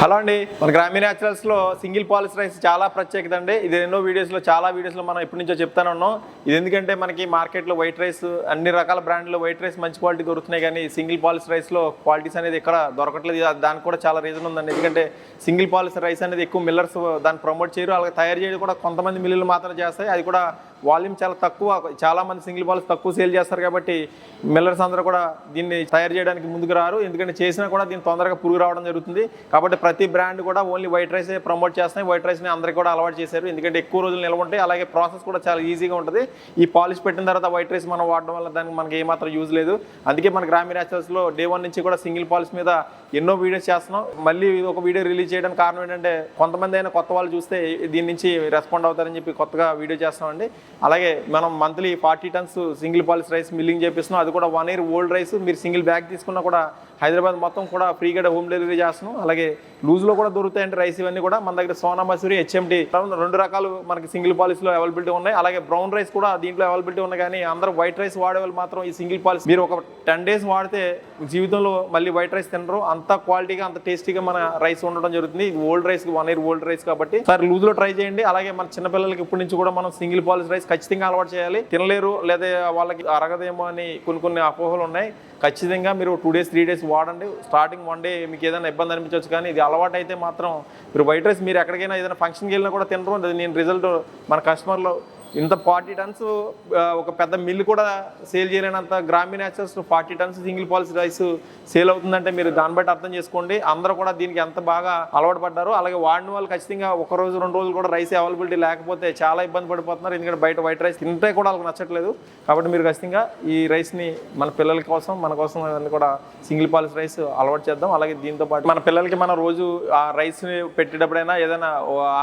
Hello అండి. మన గ్రామీణ న్యాచురల్స్లో సింగిల్ పాలిస్ రైస్ చాలా ప్రత్యేకత అండి. ఇది ఎన్నో వీడియోస్లో చాలా వీడియోస్లో మనం ఎప్పటి నుంచో చెప్తానే ఉన్నాం. ఇది ఎందుకంటే మనకి మార్కెట్లో వైట్ రైస్ అన్ని రకాల బ్రాండ్లో వైట్ రైస్ మంచి క్వాలిటీ దొరుకుతున్నాయి. కానీ సింగిల్ పాలిస్ రైస్లో క్వాలిటీస్ అనేది ఇక్కడ దొరకట్లేదు. దానికి కూడా చాలా రీజన్ ఉందండి. ఎందుకంటే సింగిల్ పాలిస్ రైస్ అనేది ఎక్కువ మిల్లర్స్ దాన్ని ప్రమోట్ చేయరు. అలాగే తయారు చేయడం కూడా కొంతమంది మిల్లులు మాత్రం చేస్తాయి. అది కూడా వాల్యూమ్ చాలా తక్కువ చాలా మంది సింగిల్ పాలిస్ తక్కువ సేల్ చేస్తారు కాబట్టి మిల్లర్స్ అందరూ కూడా దీన్ని తయారు చేయడానికి ముందుకు రారు. ఎందుకంటే చేసినా కూడా దీన్ని తొందరగా పురుగు రావడం జరుగుతుంది. కాబట్టి ప్రతి బ్రాండ్ కూడా ఓన్లీ వైట్ రైస్ ప్రమోట్ చేస్తున్నాయి. వైట్ రైస్ని అందరికీ కూడా అలవాటు చేశారు. ఎందుకంటే ఎక్కువ రోజులు నిల్వ ఉంటాయి. అలాగే ప్రాసెస్ కూడా చాలా ఈజీగా ఉంటుంది. ఈ పాలిష్ పెట్టిన తర్వాత వైట్ రైస్ మనం వాడడం వల్ల దానికి మనకి ఏమాత్రం యూజ్ లేదు. అందుకే మన గ్రామీణ న్యాచురల్స్లో డే వన్ నుంచి కూడా సింగిల్ పాలిష్ మీద ఎన్నో వీడియోస్ చేస్తున్నాం. మళ్ళీ ఇది ఒక వీడియో రిలీజ్ చేయడానికి కారణం ఏంటంటే కొంతమంది అయినా కొత్త వాళ్ళు చూస్తే దీని నుంచి రెస్పాండ్ అవుతారని చెప్పి కొత్తగా వీడియో చేస్తున్నామండి. అలాగే మనం monthly forty tons single polish rice milling చేపిస్తున్నాం. అది కూడా వన్ ఇయర్ ఓల్డ్ రైస్. మీరు సింగిల్ బ్యాగ్ తీసుకున్నా కూడా హైదరాబాద్ మొత్తం కూడా ఫ్రీగా హోమ్ డెలివరీ చేస్తున్నాం. అలాగే లూజ్లో కూడా దొరుకుతాయండి రైస్ ఇవన్నీ కూడా. మన దగ్గర సోనా మసూరి హెచ్ఎండి రెండు రకాలు మనకి సింగిల్ పాలిస్లో అవైలబిలిటీ ఉన్నాయి. అలాగే బ్రౌన్ రైస్ కూడా దీంట్లో అవైలబిలిటీ ఉన్నాయి కానీ అందరూ వైట్ రైస్ వాడే వాళ్ళు మాత్రం ఈ సింగిల్ పాలిస్ మీరు ఒక టెన్ డేస్ వాడితే జీవితంలో మళ్ళీ వైట్ రైస్ తినరు. అంత క్వాలిటీగా అంత టేస్టీగా మన రైస్ ఉండడం జరుగుతుంది. Old rice one year old rice కాబట్టి సార్ లూజ్లో ట్రై చేయండి. అలాగే మన చిన్నపిల్లలకి ఇప్పటి నుంచి కూడా మనం సింగిల్ పాలిస్ రైస్ ఖచ్చితంగా అలవాటు చేయాలి. తినలేరు లేదా వాళ్ళకి అరగదేమో అని కొన్ని కొన్ని అపోహలు ఉన్నాయి. ఖచ్చితంగా మీరు టూ డేస్ త్రీ డేస్ వాడండి. స్టార్టింగ్ వన్ డే మీకు ఏదైనా ఇబ్బంది అనిపించవచ్చు కానీ ఇది అలవాటు అయితే మాత్రం మీరు వైట్ రైస్ మీరు ఎక్కడికైనా ఏదైనా ఫంక్షన్కి వెళ్ళినా కూడా తినరు. నేను రిజల్ట్ మన కస్టమర్లో ఇంత ఫార్టీ టన్స్ ఒక పెద్ద మిల్లు కూడా సేల్ చేయలేనంత గ్రామీణ access forty tons single polish rice sale అవుతుందంటే మీరు దాన్ని బట్టి అర్థం చేసుకోండి. అందరూ కూడా దీనికి ఎంత బాగా అలవాటు పడ్డారు అలాగే వాడిన వాళ్ళు ఖచ్చితంగా ఒక రోజు రెండు రోజులు కూడా రైస్ అవైలబిలిటీ లేకపోతే చాలా ఇబ్బంది పడిపోతున్నారు. ఎందుకంటే బయట వైట్ రైస్ తింటే కూడా వాళ్ళకి నచ్చట్లేదు. కాబట్టి మీరు ఖచ్చితంగా ఈ రైస్ని మన పిల్లల కోసం మన కోసం అన్ని కూడా సింగిల్ పాలిస్ రైస్ అలవాటు చేద్దాం. అలాగే దీంతో పాటు మన పిల్లలకి మనం రోజు ఆ రైస్ పెట్టేటప్పుడైనా ఏదైనా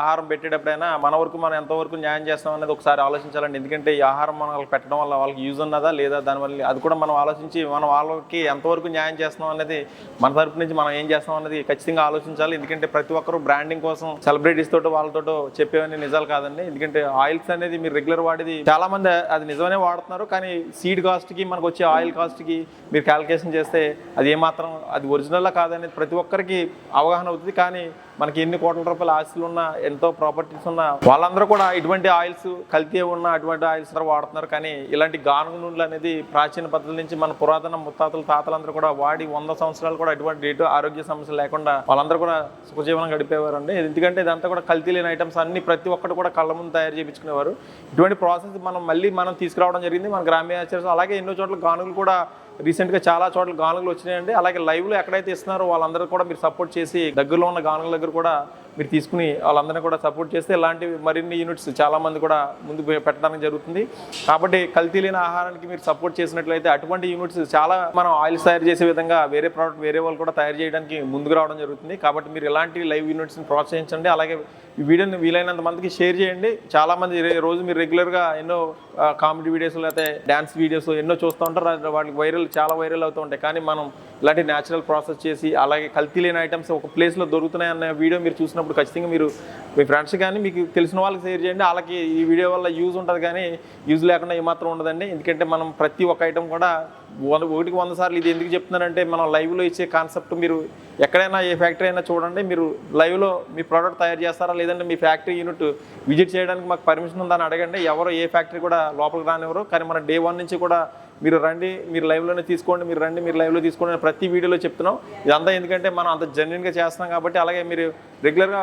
ఆహారం పెట్టేటప్పుడైనా మన వరకు మనం ఎంతవరకు న్యాయం చేస్తాం అనేది ఒకసారి ఆలోచించాలండి. ఎందుకంటే ఈ ఆహారం మనం వాళ్ళకి పెట్టడం వల్ల వాళ్ళకి యూజ్ ఉన్నదా లేదా దానివల్ల అది కూడా మనం ఆలోచించి మనం వాళ్ళకి ఎంతవరకు న్యాయం చేస్తున్నాం అనేది మన తరపు నుంచి మనం ఏం చేస్తాం అనేది ఖచ్చితంగా ఆలోచించాలి. ఎందుకంటే ప్రతి ఒక్కరు బ్రాండింగ్ కోసం సెలబ్రిటీస్ తోటి వాళ్ళతో చెప్పేవన్నీ నిజాలు కాదండి. ఎందుకంటే ఆయిల్స్ అనేది మీరు రెగ్యులర్ వాడేది చాలా మంది అది నిజమనే వాడుతున్నారు. కానీ సీడ్ కాస్ట్కి మనకు వచ్చే ఆయిల్ కాస్ట్కి మీరు క్యాలిక్యులేషన్ చేస్తే అది ఏమాత్రం అది ఒరిజినల్లా కాదనేది ప్రతి ఒక్కరికి అవగాహన అవుతుంది. కానీ మనకి ఎన్ని కోట్ల రూపాయల ఆస్తులు ఉన్నా ఎంతో ప్రాపర్టీస్ ఉన్నా వాళ్ళందరూ కూడా ఇటువంటి ఆయిల్స్ కల్తీ ఉన్న అటువంటి ఆయిల్స్ వాడుతున్నారు. కానీ ఇలాంటి గానుగు నూనెలు అనేది ప్రాచీన పద్ధతుల నుంచి మన పురాతన ముత్తాతలు తాతలందరూ కూడా వాడి వంద సంవత్సరాలు కూడా ఎటువంటి ఎటు ఆరోగ్య సమస్యలు లేకుండా వాళ్ళందరూ కూడా సుఖజీవనం గడిపేవారు అండి ఎందుకంటే ఇదంతా కూడా కల్తీ లేని ఐటమ్స్ అన్ని ప్రతి ఒక్కటి కూడా కళ్ళ ముందు తయారు చేయించుకునేవారు. ఇటువంటి ప్రాసెస్ మనం మళ్ళీ మనం తీసుకురావడం జరిగింది మన గ్రామీణ ఆచార్య అలాగే ఎన్నో చోట్ల గానుగులు కూడా రీసెంట్గా చాలా చోట్ల గానుగులు వచ్చినాయండి. అలాగే లైవ్లో ఎక్కడైతే ఇస్తున్నారో వాళ్ళందరూ కూడా మీరు సపోర్ట్ చేసి దగ్గరలో ఉన్న గానుగుల దగ్గర కూడా మీరు తీసుకుని వాళ్ళందరినీ కూడా సపోర్ట్ చేస్తే ఇలాంటి మరిన్ని యూనిట్స్ చాలామంది కూడా ముందుకు పెట్టడానికి జరుగుతుంది. కాబట్టి కల్తీ లేని ఆహారానికి మీరు సపోర్ట్ చేసినట్లయితే అటువంటి యూనిట్స్ చాలా మనం ఆయిల్స్ తయారు చేసే విధంగా వేరే ప్రోడక్ట్ వేరే వాళ్ళు కూడా తయారు చేయడానికి ముందుకు రావడం జరుగుతుంది. కాబట్టి మీరు ఇలాంటి లైవ్ యూనిట్స్ని ప్రోత్సహించండి. అలాగే ఈ వీడియోని వీలైనంత మందికి షేర్ చేయండి. చాలా మంది రోజు మీరు రెగ్యులర్గా ఎన్నో కామెడీ వీడియోస్ లేకపోతే డ్యాన్స్ వీడియోస్ ఎన్నో చూస్తూ ఉంటారు. వాటికి వైరల్ చాలా వైరల్ అవుతూ ఉంటాయి. కానీ మనం ఇలాంటి న్యాచురల్ ప్రాసెస్ చేసి అలాగే కల్తీ లేని ఐటమ్స్ ఒక ప్లేస్లో దొరుకుతున్నాయి అన్న వీడియో మీరు చూసినప్పుడు ఖచ్చితంగా మీరు మీ ఫ్రెండ్స్ కానీ మీకు తెలిసిన వాళ్ళకి షేర్ చేయండి. వాళ్ళకి ఈ వీడియో వల్ల యూజ్ ఉంటుంది కానీ యూజ్ లేకుండా ఏమాత్రం ఉండదండి. ఎందుకంటే మనం ప్రతి ఒక్క ఐటమ్ కూడా వంద ఒకటికి వంద సార్లు ఇది ఎందుకు చెప్తున్నానంటే మనం లైవ్లో ఇచ్చే కాన్సెప్ట్ మీరు ఎక్కడైనా ఏ ఫ్యాక్టరీ అయినా చూడండి మీరు లైవ్లో మీ ప్రోడక్ట్ తయారు చేస్తారా లేదంటే మీ ఫ్యాక్టరీ యూనిట్ విజిట్ చేయడానికి మాకు పర్మిషన్ ఉందని అడగండి. ఎవరు ఏ ఫ్యాక్టరీ కూడా లోపలికి రానివ్వరు. కానీ మన డే వన్ నుంచి కూడా మీరు రండి మీరు లైవ్లోనే తీసుకోండి మీరు రండి మీరు లైవ్లో తీసుకోండి ప్రతి వీడియోలో చెప్తున్నాం. ఇదంతా ఎందుకంటే మనం అంత జెన్యున్గా చేస్తున్నాం కాబట్టి అలాగే మీరు రెగ్యులర్గా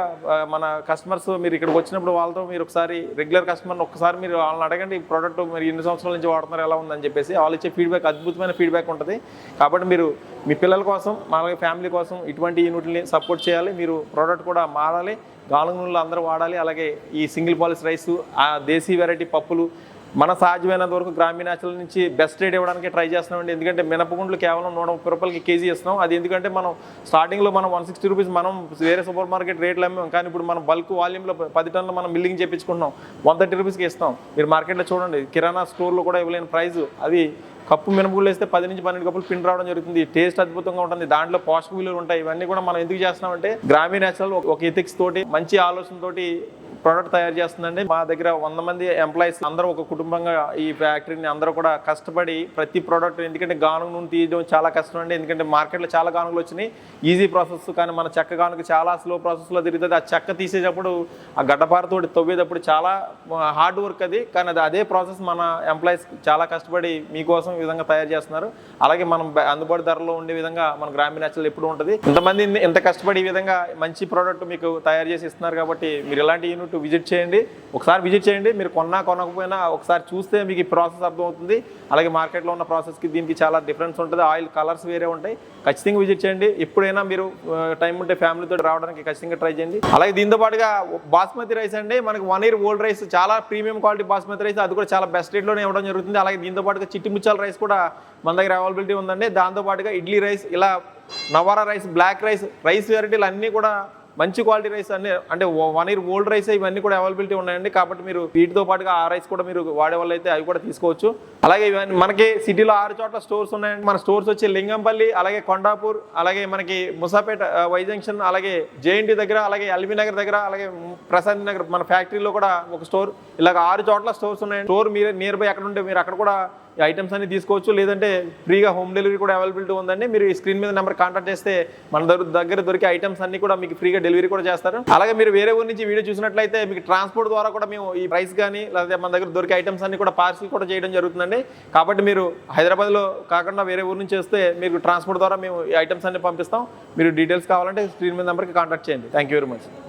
మన కస్టమర్స్ మీరు ఇక్కడికి వచ్చినప్పుడు వాళ్ళతో మీరు ఒకసారి రెగ్యులర్ కస్టమర్ని ఒకసారి మీరు వాళ్ళని అడగండి ఈ ప్రోడక్ట్ మీరు ఎన్ని సంవత్సరాల నుంచి వాడుతున్నారు? ఎలా ఉందని చెప్పేసి వాళ్ళు ఇచ్చే ఫీడ్బ్యాక్ అద్భుతమైన ఫీడ్బ్యాక్ ఉంటుంది. కాబట్టి మీరు మీ పిల్లల కోసం మా ఫ్యామిలీ కోసం ఇటువంటి యూనిట్ని సపోర్ట్ చేయాలి. మీరు ప్రోడక్ట్ కూడా మారాలి. గాలం నూనెలు అందరూ వాడాలి. అలాగే ఈ సింగిల్ పాలిస్ రైస్ ఆ దేశీ వెరైటీ పప్పులు మన సహజమైనంత వరకు గ్రామీణ నుంచి బెస్ట్ రేట్ ఇవ్వడానికి ట్రై చేస్తున్నామండి. ఎందుకంటే మినపగుండ్లు కేవలం నూట ముప్పై రూపాయలకి కేజీ ఇస్తున్నాం. అది ఎందుకంటే మనం స్టార్టింగ్లో మనం వన్ సిక్స్టీ రూపీస్ మనం వేరే సూపర్ మార్కెట్ రేట్లు అమ్మాం. కానీ ఇప్పుడు మనం బల్క్ వాల్యూమ్లో పది టన్నులు మనం మిల్లింగ్ చేయించుకుంటున్నాం వన్ థర్టీ రూపీస్కి ఇస్తాం. మీరు మార్కెట్లో చూడండి. కిరాణా స్టోర్లో కూడా ఇవ్వలేని ప్రైస్ అది కప్పు మినపగుళ్ళు వేస్తే పది నుంచి పన్నెండు కప్పులు పిండి రావడం జరుగుతుంది. టేస్ట్ అద్భుతంగా ఉంటుంది. దాంట్లో పోషక విలువలు ఉంటాయి. ఇవన్నీ కూడా మనం ఎందుకు చేస్తున్నామంటే గ్రామీణ నేచురల్ ఒక ఎథిక్స్ తోటి మంచి ఆలోచనతోటి ప్రోడక్ట్ తయారు చేస్తుందండి. మా దగ్గర వంద మంది ఎంప్లాయీస్ అందరూ ఒక కుటుంబంగా ఈ ఫ్యాక్టరీని అందరూ కూడా కష్టపడి ప్రతి ప్రోడక్ట్ ఎందుకంటే గానుగ నూనె తీయడం చాలా కష్టం అండి. ఎందుకంటే మార్కెట్లో చాలా గానుగలు వచ్చినాయి. ఈజీ ప్రాసెస్ కానీ మన చెక్క గానుగ చాలా స్లో ప్రాసెస్లో తిరుగుతుంది. ఆ చెక్క తీసేటప్పుడు ఆ గడ్డపారతోటి తవ్వేటప్పుడు చాలా హార్డ్ వర్క్ అది. కానీ అది అదే ప్రాసెస్ మన ఎంప్లాయీస్ చాలా కష్టపడి మీకోసం ఈ విధంగా తయారు చేస్తున్నారు. అలాగే మనం అందుబాటు ధరలో ఉండే విధంగా మన గ్రామీణ అచ్చలు ఎప్పుడు ఉంటుంది. ఇంతమంది ఇంత కష్టపడి ఈ విధంగా మంచి ప్రోడక్ట్ మీకు తయారు చేసి ఇస్తున్నారు కాబట్టి మీరు ఇలాంటి యూనిట్ విజిట్ చేయండి. ఒకసారి విజిట్ చేయండి. మీరు కొన్నా కొనకపోయినా ఒకసారి చూస్తే మీకు ఈ ప్రాసెస్ అర్థమవుతుంది. అలాగే మార్కెట్లో ఉన్న ప్రాసెస్కి దీనికి చాలా డిఫరెన్స్ ఉంటుంది. ఆయిల్ కలర్స్ వేరే ఉంటాయి. ఖచ్చితంగా విజిట్ చేయండి. ఎప్పుడైనా మీరు టైం ఉంటే ఫ్యామిలీతో రావడానికి ఖచ్చితంగా ట్రై చేయండి. అలాగే దీంతో పాటుగా బాస్మతి రైస్ అండి. మనకి వన్ ఇయర్ ఓల్డ్ రైస్ చాలా ప్రీమియం క్వాలిటీ బాస్మతి రైస్. అది కూడా చాలా బెస్ట్ రేట్లోనే ఇవ్వడం జరుగుతుంది. అలాగే దీంతో పాటుగా చిట్టిముచ్చాల రైస్ కూడా మన దగ్గర అవైలబిలిటీ ఉందండి. దాంతో పాటుగా ఇడ్లీ రైస్ ఇలా Navara rice black rice rice వెరైటీలు అన్నీ కూడా మంచి క్వాలిటీ రైస్ అన్ని అంటే వన్ ఇయర్ ఓల్డ్ రైస్ ఇవన్నీ కూడా అవైలబిలిటీ ఉన్నాయండి. కాబట్టి మీరు వీటితో పాటుగా ఆ రైస్ కూడా మీరు వాడే వాళ్ళు అయితే అవి కూడా తీసుకోవచ్చు. అలాగే ఇవన్నీ మనకి సిటీలో ఆరు చోట్ల స్టోర్స్ ఉన్నాయండి. మన స్టోర్స్ వచ్చి లింగంపల్లి అలాగే కొండాపూర్ అలాగే మనకి ముసాపేట వై జంక్షన్ అలాగే జేఎన్టీ దగ్గర అలాగే ఎల్బీ నగర్ దగ్గర అలాగే ప్రశాంత్ నగర్ మన ఫ్యాక్టరీలో కూడా ఒక స్టోర్. ఇలాగ ఆరు చోట్ల స్టోర్స్ ఉన్నాయండి. స్టోర్ మీరు నియర్ బై ఎక్కడ ఉంటే మీరు అక్కడ కూడా ఐటమ్స్ అన్ని తీసుకోవచ్చు. లేదంటే ఫ్రీగా హోమ్ డెలివరీ కూడా అవైలబిలిటీ ఉందండి. మీరు ఈ స్క్రీన్ మీద నెంబర్ కాంటాక్ట్ చేస్తే మన దగ్గర దగ్గర దొరికే ఐటమ్స్ అన్ని కూడా మీకు ఫ్రీగా డెలివరీ కూడా చేస్తారు. అలాగే మీరు వేరే ఊరి నుంచి వీడియో చూసినట్లయితే మీకు ట్రాన్స్పోర్ట్ ద్వారా కూడా మేము ఈ ప్రైస్ కానీ లేదా మన దగ్గర దొరికే ఐటమ్స్ అన్ని కూడా పార్సిల్ కూడా చేయడం జరుగుతుందండి. కాబట్టి మీరు హైదరాబాద్లో కాకుండా వేరే ఊరి నుంచి వస్తే మీకు ట్రాన్స్పోర్ట్ ద్వారా మేము ఈ ఐటమ్స్ అన్ని పంపిస్తాం. మీరు డీటెయిల్స్ కావాలంటే స్క్రీన్ మీద నెంబర్కి కాంటాక్ట్ చేయండి. Thank you very much